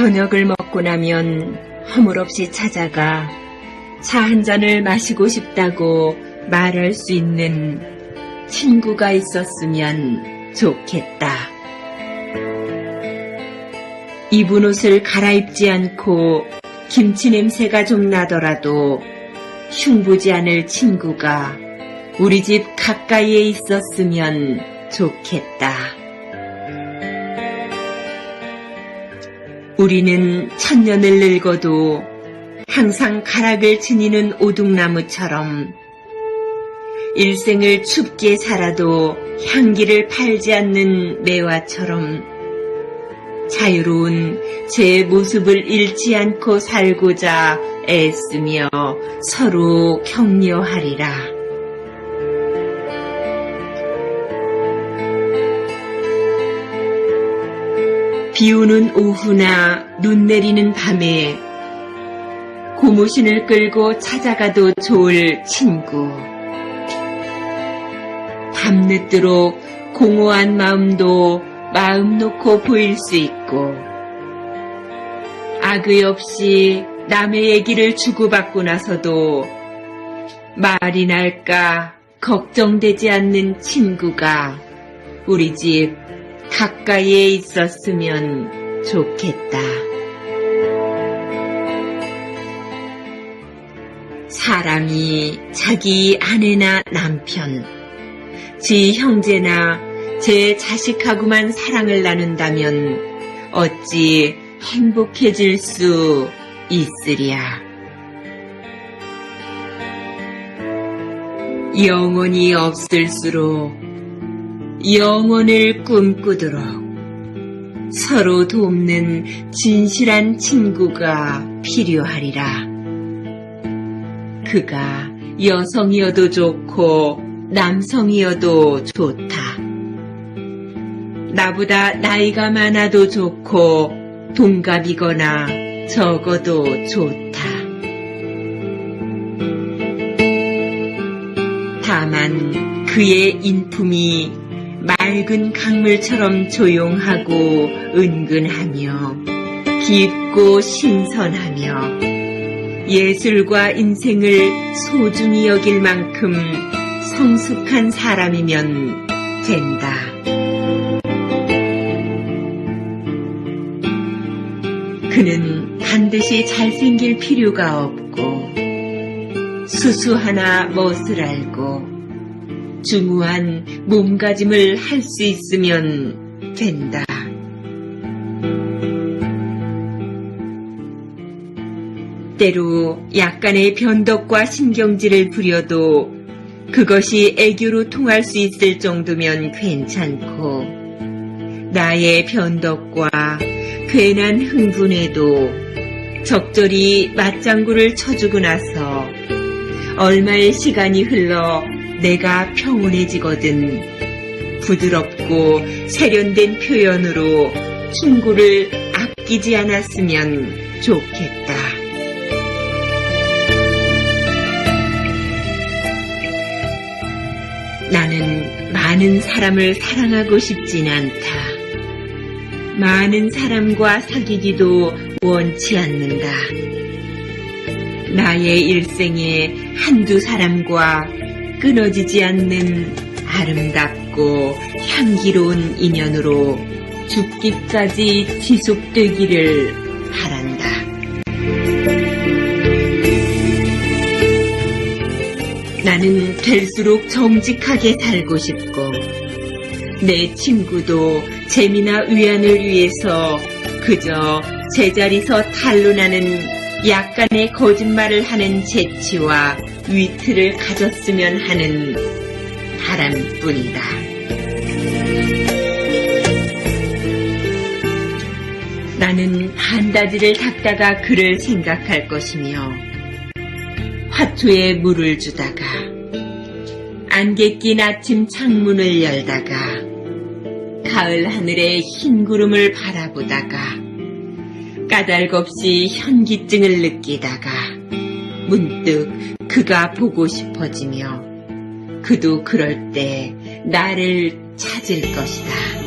저녁을 먹고 나면 허물없이 찾아가 차 한 잔을 마시고 싶다고 말할 수 있는 친구가 있었으면 좋겠다. 입은 옷을 갈아입지 않고 김치 냄새가 좀 나더라도 흉보지 않을 친구가 우리 집 가까이에 있었으면 좋겠다. 우리는 천년을 늙어도 항상 가락을 지니는 오둑나무처럼 일생을 춥게 살아도 향기를 팔지 않는 매화처럼 자유로운 제 모습을 잃지 않고 살고자 애쓰며 서로 격려하리라. 비 오는 오후나 눈 내리는 밤에 고무신을 끌고 찾아가도 좋을 친구. 밤늦도록 공허한 마음도 마음 놓고 보일 수 있고, 악의 없이 남의 얘기를 주고받고 나서도 말이 날까 걱정되지 않는 친구가 우리 집 가까이에 있었으면 좋겠다. 사람이 자기 아내나 남편, 지 형제나 제 자식하고만 사랑을 나눈다면 어찌 행복해질 수 있으랴. 영원히 없을수록 영원을 꿈꾸도록 서로 돕는 진실한 친구가 필요하리라. 그가 여성이어도 좋고 남성이어도 좋다. 나보다 나이가 많아도 좋고 동갑이거나 적어도 좋다. 다만 그의 인품이 맑은 강물처럼 조용하고 은근하며 깊고 신선하며 예술과 인생을 소중히 여길 만큼 성숙한 사람이면 된다. 그는 반드시 잘생길 필요가 없고 수수 하나 멋을 알고 중후한 몸가짐을 할 수 있으면 된다. 때로 약간의 변덕과 신경질을 부려도 그것이 애교로 통할 수 있을 정도면 괜찮고 나의 변덕과 괜한 흥분에도 적절히 맞장구를 쳐주고 나서 얼마의 시간이 흘러 내가 평온해지거든 부드럽고 세련된 표현으로 충고를 아끼지 않았으면 좋겠다. 나는 많은 사람을 사랑하고 싶진 않다. 많은 사람과 사귀기도 원치 않는다. 나의 일생에 한두 사람과 끊어지지 않는 아름답고 향기로운 인연으로 죽기까지 지속되기를 바란다. 나는 될수록 정직하게 살고 싶고, 내 친구도 재미나 위안을 위해서 그저 제자리서 탄로나는 약간의 거짓말을 하는 재치와 위트를 가졌으면 하는 바람뿐이다. 나는 한다지를 닦다가 그를 생각할 것이며 화투에 물을 주다가 안개 낀 아침 창문을 열다가 가을 하늘의 흰 구름을 바라보다가 까닭 없이 현기증을 느끼다가 문득 그가 보고 싶어지며 그도 그럴 때 나를 찾을 것이다.